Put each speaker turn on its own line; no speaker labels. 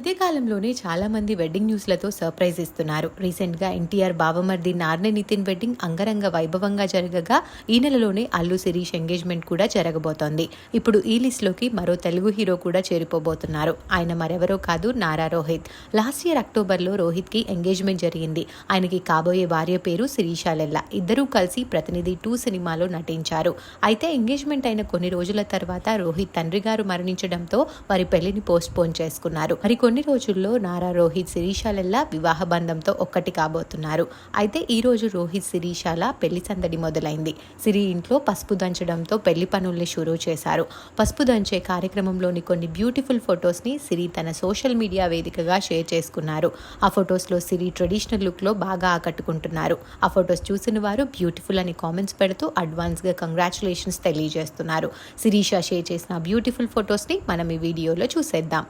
మధ్యకాలంలోనే చాలామంది wedding న్యూస్లతో surprise ఇస్తున్నారు. రీసెంట్గా ఎన్టీఆర్ బాబమర్ది నార్నే నితిన్ వెడ్డింగ్ అంగరంగ వైభవంగా జరగగా ఈ నెలలోనే అల్లు శిరీష్ ఎంగేజ్మెంట్ కూడా జరగబోతోంది. ఇప్పుడు ఈ లిస్ట్లోకి మరో తెలుగు హీరో కూడా చేరిపోబోతున్నారు. ఆయన మరెవరో కాదు నారా రోహిత్. లాస్ట్ ఇయర్ అక్టోబర్లో రోహిత్కి ఎంగేజ్మెంట్ జరిగింది. ఆయనకి కాబోయే భార్య పేరు శిరీష లెల్లా. ఇద్దరూ కలిసి ప్రతినిధి టూ సినిమాలో నటించారు. అయితే ఎంగేజ్మెంట్ అయిన కొన్ని రోజుల తర్వాత రోహిత్ తండ్రి గారు మరణించడంతో వారి పెళ్ళిని పోస్ట్ పోన్ చేసుకున్నారు. మరి కొన్ని రోజుల్లో నారా రోహిత్ శిరీషాలెల్లా వివాహ బంధంతో ఒక్కటి కాబోతున్నారు. అయితే ఈ రోజు రోహిత్ శిరీషాల పెళ్ళి సందడి మొదలైంది. సిరి ఇంట్లో పసుపు దంచడంతో పెళ్ళి పనుల్ని షురూ చేశారు. పసుపు దంచే కార్యక్రమంలోని కొన్ని బ్యూటిఫుల్ ఫొటోస్ని సిరి తన సోషల్ మీడియా వేదికగా షేర్ చేసుకున్నారు. ఆ ఫొటోస్లో సిరి ట్రెడిషనల్ లుక్లో బాగా ఆకట్టుకుంటున్నారు. ఆ ఫొటోస్ చూసిన వారు బ్యూటిఫుల్ అని కామెంట్స్ పెడుతూ అడ్వాన్స్గా కంగ్రాచులేషన్స్ తెలియజేస్తున్నారు. శిరీష షేర్ చేసిన బ్యూటిఫుల్ ఫొటోస్ని మనం ఈ వీడియోలో చూసేద్దాం.